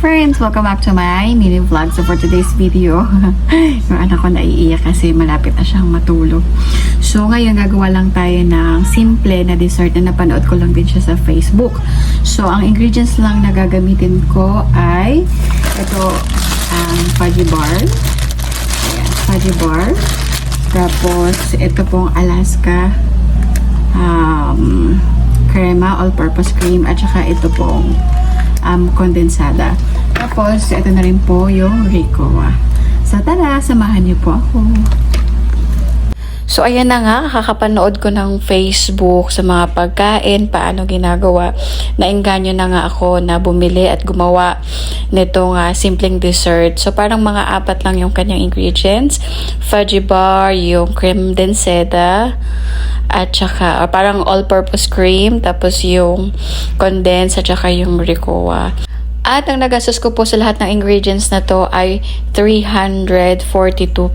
friends! Welcome back to my mini vlog. So for today's video, yung anak ko naiiyak kasi malapit na siyang matulog. So ngayon gagawa lang tayo ng simple na dessert na napanood ko lang din siya sa Facebook. So ang ingredients lang na gagamitin ko ay ito ang fudgy bar. Ayan, fudgy bar. Tapos ito pong Alaska um, crema, all-purpose cream, at saka ito pong um, kondensada. Tapos, ito na rin po yung Ricoa. So, tara, samahan niyo po ako. So, ayan na nga, kakapanood ko ng Facebook sa mga pagkain, paano ginagawa. Nainganyo na nga ako na bumili at gumawa nitong uh, simpleng dessert. So, parang mga apat lang yung kanyang ingredients. Fudgy bar, yung creme denseda, at saka, or parang all-purpose cream, tapos yung condensed, at saka yung Ricoa. At ang nagastos ko po sa lahat ng ingredients na to ay 342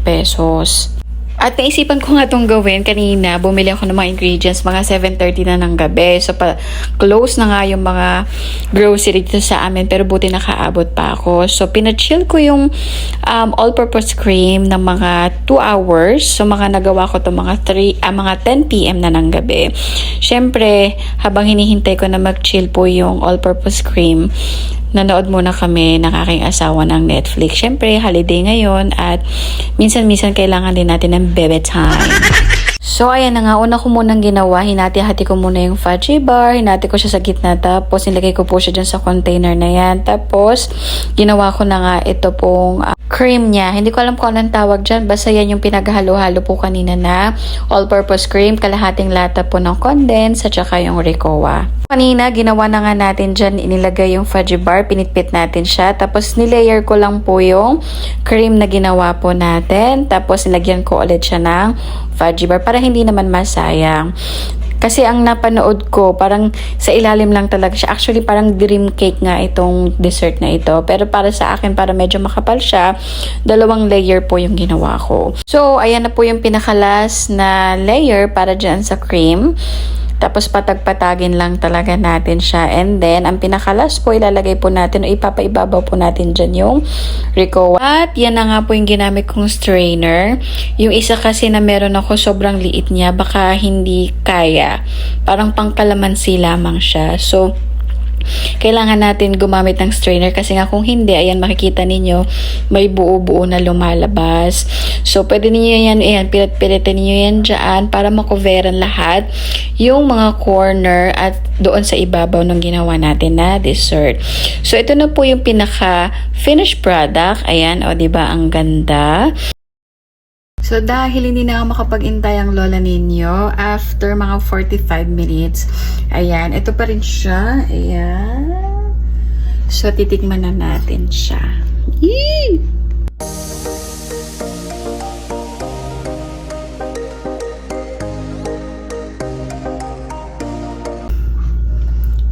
pesos. At naisipan ko nga itong gawin kanina, bumili ako ng mga ingredients, mga 7.30 na ng gabi. So, pa, close na nga yung mga grocery dito sa amin, pero buti nakaabot pa ako. So, pinachill ko yung um, all-purpose cream ng mga 2 hours. So, mga nagawa ko to mga 3, ah, mga 10 p.m. na ng gabi. Siyempre, habang hinihintay ko na mag-chill po yung all-purpose cream, nanood muna kami ng aking asawa ng Netflix. Siyempre, holiday ngayon at minsan-minsan kailangan din natin ng bebe time. So, ayan na nga. Una ko munang ginawa. Hinati-hati ko muna yung fudgy bar. Hinati ko siya sa gitna. Tapos, nilagay ko po siya dyan sa container na yan. Tapos, ginawa ko na nga ito pong uh, cream niya. Hindi ko alam kung anong tawag dyan. Basta yan yung pinaghalo-halo po kanina na all-purpose cream. Kalahating lata po ng condensed at saka yung Ricoa. Kanina, ginawa na nga natin dyan, inilagay yung fudgy bar, pinitpit natin siya. Tapos, nilayer ko lang po yung cream na ginawa po natin. Tapos, nilagyan ko ulit siya ng fudgy bar para hindi naman masayang. Kasi ang napanood ko, parang sa ilalim lang talaga siya. Actually, parang dream cake nga itong dessert na ito. Pero para sa akin, para medyo makapal siya, dalawang layer po yung ginawa ko. So, ayan na po yung pinakalas na layer para dyan sa cream. Tapos patag-patagin lang talaga natin siya. And then, ang pinakalas po, ilalagay po natin o ipapaibabaw po natin dyan yung Ricoa. At yan na nga po yung ginamit kong strainer. Yung isa kasi na meron ako, sobrang liit niya. Baka hindi kaya. Parang pangkalamansi lamang siya. So, kailangan natin gumamit ng strainer kasi nga kung hindi, ayan makikita ninyo, may buo-buo na lumalabas. So, pwede niyo yan, ayan, pilit-pilitin niyo yan dyan para makoveran lahat yung mga corner at doon sa ibabaw ng ginawa natin na dessert. So, ito na po yung pinaka finished product. Ayan, o, ba ang ganda. So, dahil hindi na ako makapag-intay ang lola ninyo, after mga 45 minutes, ayan, ito pa rin siya. Ayan. So, titikman na natin siya. Yee!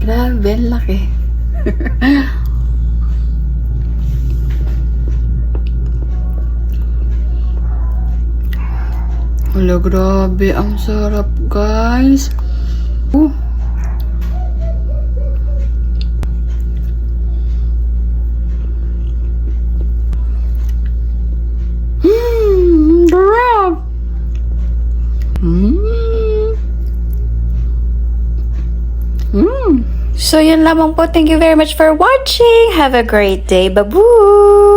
Grabe, laki. Wala, grabe. Ang sarap, guys. Uh. Mmm, sarap. Mmm. Mmm. So, yun lamang po. Thank you very much for watching. Have a great day. Babu!